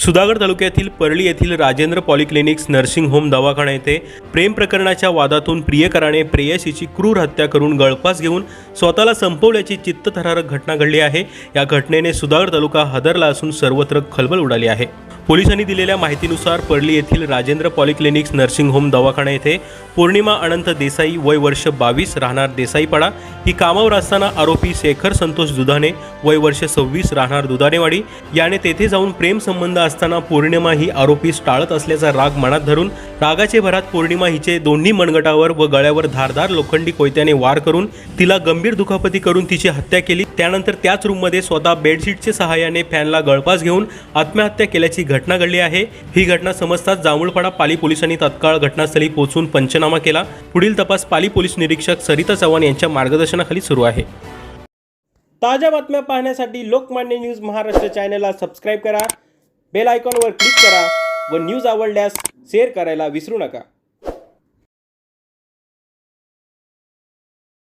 सुधागड तालुक्यातील परळी येथील Rajendra पॉलिक्लिनिक्स nursing home दवाखाना येथे प्रेम प्रकरणाच्या वादातून प्रियकराने प्रेयसीची क्रूर हत्या करून गळफास घेऊन स्वतःला संपवल्याची चित्तथरारक घटना घडली आहे. या घटनेने सुधागड तालुका हादरला असून सर्वत्र खलबल उडाली आहे. पोलिसांनी दिलेल्या माहितीनुसार परळी येथील राजेंद्र पॉलिक्लिनिक्स नर्सिंग होम दवाखाना येथे पौर्णिमा अनंत देसाई वय वर्ष बावीस राहणार देसाईपाडा ही कामावर असताना आरोपी शेखर संतोष दुधाने वय वर्ष सव्वीस राहणार दुधानेवाडी. याने तेथे जाऊन प्रेम संबंध असताना पौर्णिमा ही आरोपीस टाळत असल्याचा राग मनात धरून रागाचे भरात पौर्णिमा हिचे दोन्ही मनगटावर व गळ्यावर धारदार लोखंडी कोयत्याने वार करून तिला गंभीर दुखापती करून तिची हत्या केली. त्यानंतर त्याच रूममध्ये स्वतः बेडशीटच्या सहाय्याने फॅनला गळपास घेऊन आत्महत्या केल्याची घटना घडली आहे. ही घटना समजताच जांभूळपाडा पाली पोलिसांनी तत्काळ घटनास्थळी पोहोचून पंचनामा केला. पुढील तपास पाली पोलीस निरीक्षक सरिता चव्हाण यांच्या मार्गदर्शनाखाली सुरू आहे. ताज्या बातम्या पाहण्यासाठी लोकमान्य न्यूज महाराष्ट्र चॅनलला सबस्क्राईब करा. बेल आयकॉनवर क्लिक करा व न्यूज आवडल्यास शेअर करायला विसरू नका.